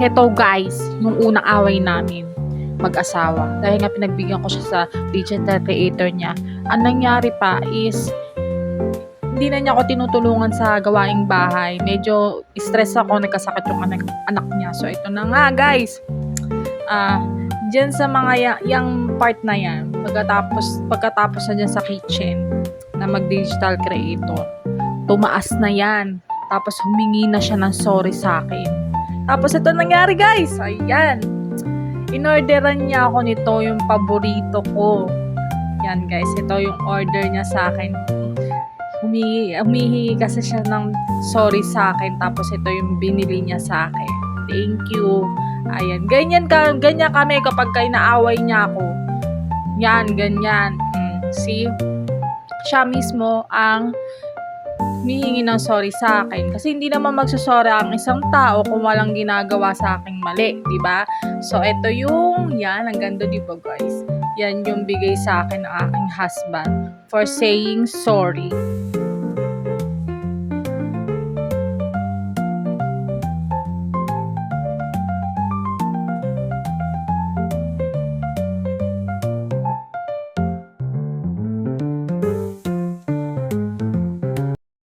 Heto guys, yung unang away namin mag-asawa. Dahil nga pinagbigyan ko siya sa digital creator niya. Ang nangyari pa is hindi na niya ako tinutulungan sa gawaing bahay. Medyo stress ako, nagkasakit yung anak, anak niya. So, ito na nga, guys. Ah, dyan sa mga ya- yung part na yan, pagkatapos, pagkatapos na dyan sa kitchen, na mag-digital creator, tumaas na yan. Tapos, humingi na siya ng sorry sa akin. Tapos, ito nangyari, guys. Ayan. Inorderan niya ako nito, yung paborito ko. Yan, guys. Ito yung order niya sa akin humihi, humihingi kasi siya ng sorry sa akin tapos ito yung binili niya sa akin. Thank you. Ayan, ganyan ka, ganyan kami kapag kay naaway niya ako. Yan, ganyan. Mm, see? Siya mismo ang humihingi ng sorry sa akin. Kasi hindi naman magsusori ang isang tao kung walang ginagawa sa aking mali, di ba? So, ito yung, yan, ang ganda, di ba guys? Yan yung bigay sa akin ng aking husband for saying sorry.